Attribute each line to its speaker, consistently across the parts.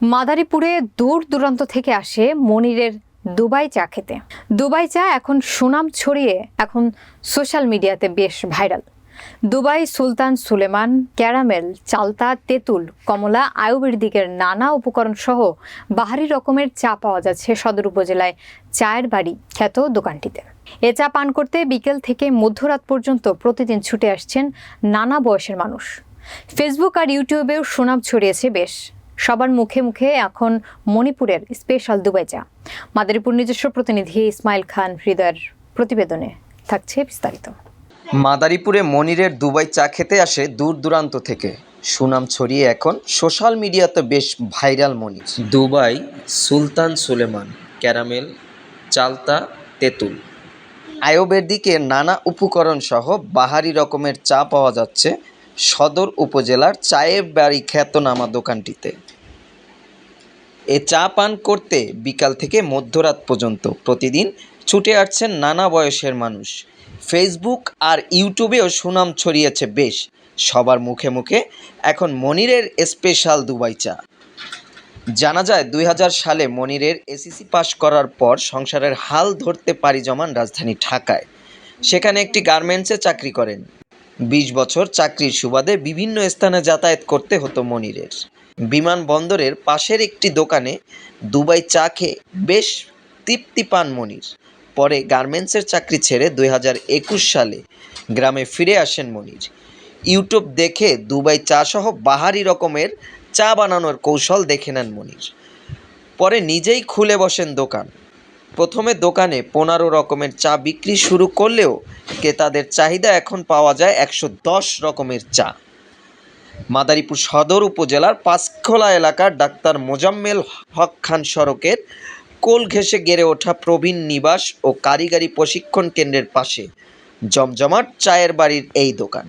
Speaker 1: মাদারীপুরে দূর দূরান্ত থেকে আসে মনিরের দুবাই চা খেতে। দুবাই চা এখন সুনাম ছড়িয়ে এখন সোশ্যাল মিডিয়াতে বেশ viral. Dubai Sultan Suleman, caramel, চালতা, তেঁতুল, কমলা, আয়ুর্বেদিকের নানা উপকরণ সহ বাহারি রকমের চা পাওয়া যাচ্ছে সদর উপজেলায় চায়ের বাড়ি খ্যাত দোকানটিতে। এ চা পান করতে বিকেল থেকে মধ্যরাত পর্যন্ত প্রতিদিন ছুটে আসছেন নানা বয়সের মানুষ। ফেসবুক আর ইউটিউবেও সুনাম ছড়িয়েছে বেশ। সবার মুখে মুখে এখন মণিপুরের স্পেশাল দুবাই চা। মাদারীপুর নিজস্ব প্রতিনিধি ইসমাইল খান হৃদয়ের প্রতিবেদনে থাকছে বিস্তারিত।
Speaker 2: মাদারীপুরে মনিরের দুবাই চা খেতে আসে দূর দূরান্ত থেকে। সুনাম ছড়িয়ে এখন সোশ্যাল মিডিয়াতে বেশ viral Monir. Dubai Sultan Suleman caramel চালতা তেঁতুল। আয়ুর্বেদিকের নানা উপকরণ সহ বাহারি রকমের চা পাওয়া যাচ্ছে সদর উপজেলার চায়ের বাড়ি খ্যাতনামা দোকানটিতে। এ চা পান করতে বিকাল থেকে মধ্যরাত পর্যন্ত প্রতিদিন ছুটে আসছেন নানা বয়সের মানুষ। ফেসবুক আর ইউটিউবেও সুনাম ছড়িয়েছে বেশ। সবার মুখে মুখে এখন মনিরের স্পেশাল দুবাই চা। জানা যায়, দুই হাজার সালে মনিরের এসিসি পাশ করার পর সংসারের হাল ধরতে পারি জমান রাজধানী ঢাকায়। সেখানে একটি গার্মেন্টসে চাকরি করেন। বিশ বছর চাকরির সুবাদে বিভিন্ন স্থানে যাতায়াত করতে হতো মনিরের। বিমানবন্দরের পাশের একটি দোকানে দুবাই চা খেয়ে বেশ তৃপ্তি পান মনির। পরে গার্মেন্টসের চাকরি ছেড়ে দু হাজার একুশ সালে গ্রামে ফিরে আসেন মনির। ইউটিউব দেখে দুবাই চা সহ বাহারি রকমের চা বানানোর কৌশল দেখে নেন মনির। পরে নিজেই খুলে বসেন দোকান। প্রথমে দোকানে পনেরো রকমের চা বিক্রি শুরু করলেও ক্রেতাদের চাহিদা এখন পাওয়া যায় একশো দশ রকমের চা। মাদারীপুর সদর উপজেলার পাঁচখোলা এলাকার ডাক্তার মোজাম্মেল হক খান সড়কের কোল ঘেঁষে গেড়ে ওঠা প্রবীণ নিবাস ও কারিগরি প্রশিক্ষণ কেন্দ্রের পাশে জমজমাট চায়ের বাড়ির এই দোকান।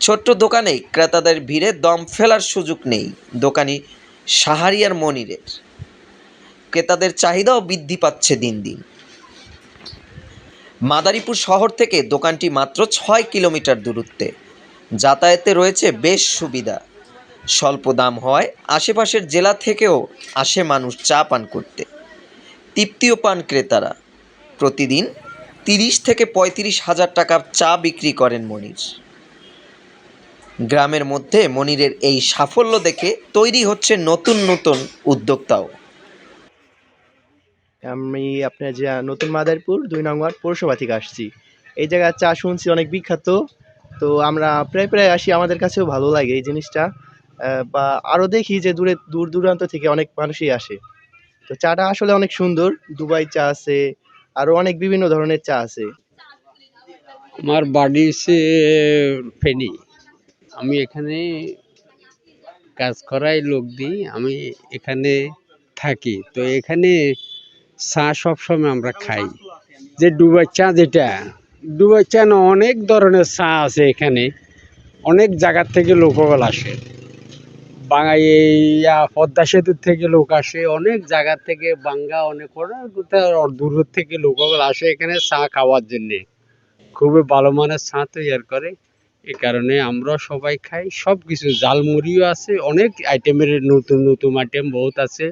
Speaker 2: ছোট্ট দোকানেই ক্রেতাদের ভিড়ে দম ফেলার সুযোগ নেই। দোকানি সাহারিয়ার মনিরের। ক্রেতাদের চাহিদাও বৃদ্ধি পাচ্ছে দিন দিন। মাদারীপুর শহর থেকে দোকানটি মাত্র ছয় কিলোমিটার দূরত্বে। যাতায়াতে রয়েছে বেশ সুবিধা। স্বল্প দাম হওয়ায় আশেপাশের জেলা থেকেও আসে মানুষ চা পান করতে। তৃপ্তিও পান ক্রেতারা। প্রতিদিন তিরিশ থেকে পঁয়ত্রিশ হাজার টাকার চা বিক্রি করেন মনির। গ্রামের মধ্যে মনিরের এই সাফল্য দেখে তৈরি হচ্ছে নতুন নতুন উদ্যোক্তাও।
Speaker 3: আমি আপনার যে নতুন মাদারপুর দুই নং ওয়ার্ড পৌরসভা থেকে আসছি। এই জায়গার চা শুনছি অনেক বিখ্যাত। তো আমরা প্রায় প্রায় আসি, আমাদের কাছেও ভালো লাগে এই জিনিসটা। বা আরও দেখি যে দূরে, দূর দূরান্ত থেকে অনেক মানুষই আসে। তো চাটা আসলে অনেক সুন্দর। দুবাই চা আছে আরও অনেক বিভিন্ন ধরনের চা আছে।
Speaker 4: আমার বাড়ি সে ফেনি। আমি এখানে কাজ করাই লোক দিই, আমি এখানে থাকি। তো এখানে চা সবসময় আমরা খাই। যে ডুবাই চা যেটা ডুবাই চা না, অনেক ধরনের চা আছে এখানে। অনেক জায়গার থেকে লোকগুলো আসে। বাঙাই পদ্মা সেতুর থেকে লোক আসে। অনেক জায়গার থেকে বাঙ্গা, অনেক দূর থেকে লোকগুলো আসে এখানে চা খাওয়ার জন্যে। খুবই ভালো মানের চা তৈরি করে। এই কারণে আমরা সবাই খাই। সব কিছু জালমুড়িও আছে, অনেক আইটেমের নতুন নতুন আইটেম বহুত আছে।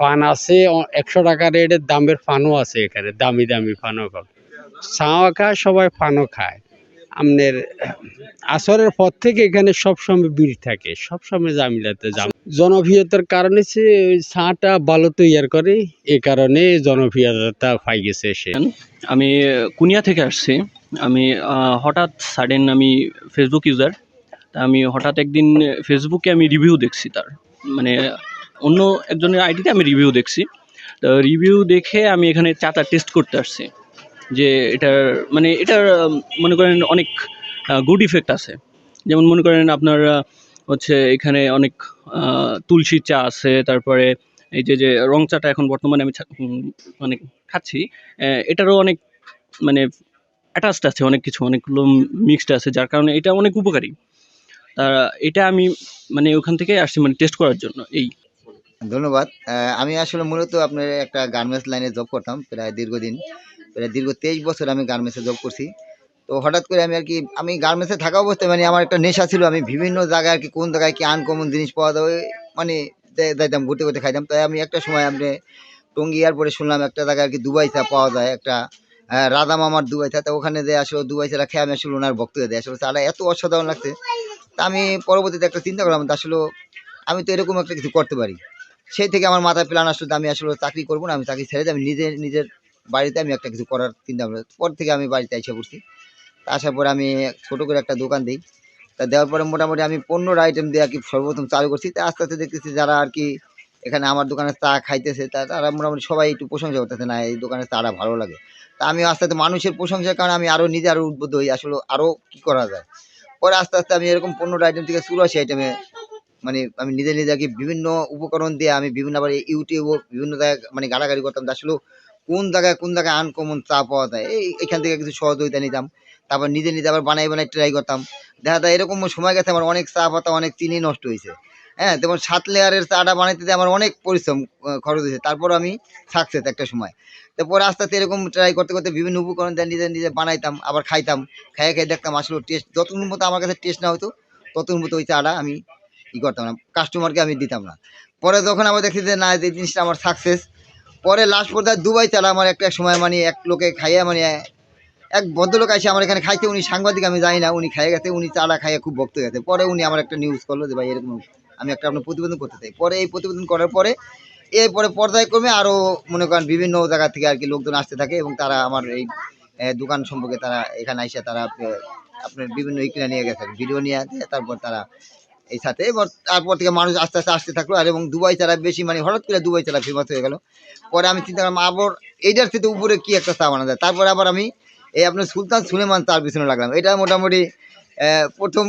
Speaker 4: পান আছে একশো টাকা রেটের দামের ফানও আছে এখানে, দামি দামি ফানও খায় চাও খায়, সবাই ফানও খায়। আপনার আসরের পর থেকে এখানে সবসময় ভিড় থাকে, সবসময় জামিলাতে জাম জনপ্রিয়তার কারণে সে চাটা ভালো তৈয়ার করে এই কারণে জনপ্রিয়তা পাই গেছে সে।
Speaker 5: আমি কুনিয়া থেকে আসছি। আমি হঠাৎ সাডেন আমি ফেসবুক ইউজার তা আমি হঠাৎ একদিন ফেসবুকে আমি রিভিউ দেখছি তার। মানে অন্য একজনের আইডিতে আমি রিভিউ দেখছি। তো রিভিউ দেখে আমি এখানে চাটা টেস্ট করতে আসছি। যে এটার মানে এটার মনে করেন অনেক গুড ইফেক্ট আছে। যেমন মনে করেন আপনার হচ্ছে এখানে অনেক তুলসী চা আছে, তারপরে এই যে যে রং চাটা এখন বর্তমানে আমি মানে খাচ্ছি এটারও অনেক মানে অ্যাটাচড আছে অনেক কিছু অনেকগুলো মিক্সড আছে, যার কারণে এটা অনেক উপকারী। এটা আমি মানে ওখান থেকে আসছি মানে টেস্ট করার জন্য, এই।
Speaker 6: ধন্যবাদ। আমি আসলে মূলত আপনার একটা গার্মেন্টস লাইনে জব করতাম প্রায় দীর্ঘদিন। প্রায় দীর্ঘ তেইশ বছর আমি গার্মেন্টসে জব করছি। তো হঠাৎ করে আমি আর কি, আমি গার্মেন্টসে থাকা অবস্থায় মানে আমার একটা নেশা ছিল, আমি বিভিন্ন জায়গায় আর কি, কোন জায়গায় কি আনকমন জিনিস পাওয়া যাবে মানে যাইতাম ঘুরতে ঘুরতে খাইতাম। তাই আমি একটা সময় আপনি টঙ্গি এয়ারপোর্টে শুনলাম একটা জায়গায় আর কি দুবাই পাওয়া যায়, একটা রাধা মামার দুবাই চা তো ওখানে যে আসলে দুবাই চাটা খেয়ে আমি আসলে ওনার ভক্ত দেয়। আসলে চাটা এত অসাধারণ লাগছে। তা আমি পরবর্তীতে একটা চিন্তা করলাম আসলে আমি তো এরকম একটা কিছু করতে পারি। সেই থেকে আমার মাথায় প্ল্যান আসলো আমি আসলে চাকরি করব না, আমি চাকরি ছেড়ে দিয়ে আমি নিজে, নিজের বাড়িতে আমি একটা কিছু করার চিন্তা ভাবনা পর থেকে আমি বাড়িতে এসে পড়ছি। আসার পরে আমি ছোটো করে একটা দোকান দিই। তা দেওয়ার পরে মোটামুটি আমি পনেরোর আইটেম দিয়ে আর কি সর্বপ্রথম চালু করছি। তা আস্তে আস্তে দেখতেছি যারা আর কি এখানে আমার দোকানে চা খাইতেছে, তা তারা মোটামুটি সবাই একটু প্রশংসা করতেছে, না, এই দোকানের চাটা ভালো লাগে। তা আমি আস্তে আস্তে মানুষের প্রশংসার কারণে আমি আরও নিজে আরও উদ্বুদ্ধ হই, আসলে আরও কী করা যায়। পরে আস্তে আস্তে আমি এরকম পনেরোটা আইটেম থেকে চুরাশি আইটেমে মানে আমি নিজে নিজে আর বিভিন্ন উপকরণ দিয়ে আমি বিভিন্ন আবার ইউটিউব বিভিন্ন জায়গায় মানে গাড়াগাড়ি করতাম আসলে কোন জায়গায় কোন জায়গায় আনকমন চা পাওয়া যায়। এই এখান থেকে কিছু সহযোগিতা নিতাম। তারপর নিজে নিজে আবার বানাই বানাই ট্রাই করতাম। দেখা যায় এরকম সময় গেছে আমার অনেক চা পাতা, অনেক চিনি নষ্ট হয়েছে। হ্যাঁ যেমন সাত লেয়ারের চাটা বানাইতে আমার অনেক পরিশ্রম খরচ হয়েছে। তারপর আমি সাকসেস একটা সময়। তারপরে আস্তে আস্তে এরকম ট্রাই করতে করতে বিভিন্ন উপকরণ দিয়ে নিজে নিজে বানাইতাম, আবার খাইতাম। খাইয়ে খাইয়ে দেখতাম আসলে টেস্ট যতক্ষণ মতো আমার কাছে টেস্ট না হতো, ততক্ষণ মতো ওই চাটা আমি ই করতাম না কাস্টমারকে আমি দিতাম না। পরে যখন আবার দেখি যে না, এই জিনিসটা আমার সাকসেস পরে লাস্ট পর্যায়ে দুবাই চালা আমার একটা সময় মানে এক লোকে খাইয়ে মানে এক ভদ্রলোক আসে আমার এখানে খাইতে, উনি সাংবাদিক, আমি জানি না, উনি খাইয়ে গেছে, উনি চাটা খাইয়ে খুব ভক্ত গেছে। পরে উনি আমার একটা নিউজ করল যে, ভাই, এরকম আমি একটা আপনার প্রতিবেদন করতে চাই। পরে এই প্রতিবেদন করার পরে, এরপরে পর্যায়ক্রমে আরও মনে করেন বিভিন্ন জায়গা থেকে আর কি লোকজন আসতে থাকে এবং তারা আমার এই দোকান সম্পর্কে তারা এখানে এসে তারা আপনার বিভিন্ন ইকরা নিয়ে গেছে। ভিডিও নিয়ে আসে তারপর তারা এই সাথে। এবার তারপর থেকে মানুষ আস্তে আস্তে আসতে থাকল। আর এবং দুবাই চারা বেশি মানে হঠাৎ করে দুবাই চারা ফেমাস হয়ে গেল। পরে আমি চিন্তা করলাম, আবার এইটার থেকে উপরে কি একটা চা বানা যায়? তারপরে আবার আমি এই আপনার সুলতান সুলেমান তার পিছনে লাগলাম। এটা মোটামুটি প্রথম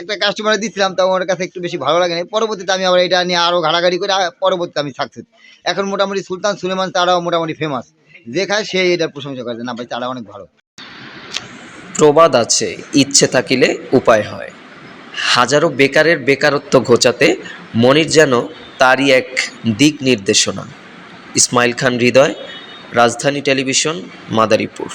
Speaker 6: একটা কাস্টমারে দিচ্ছিলাম তো আমার কাছে একটু বেশি ভালো লাগেনি। পরবর্তীতে আমি আবার এটা নিয়ে আরও ঘাড়াঘাড়ি করে পরবর্তীতে আমি সাকসেস এখন মোটামুটি সুলতান সুলেমান তারাও মোটামুটি ফেমাস যে খায় সে এটার প্রশংসা করে না ভাই, তারা অনেক ভালো।
Speaker 2: প্রবাদ আছে, ইচ্ছে থাকিলে উপায় হয়। হাজারো বেকারের বেকারত্ব ঘোচাতে মনির যেন তারই এক দিক নির্দেশনা। ইসমাইল খান হৃদয়, রাজধানী টেলিভিশন, মাদারীপুর।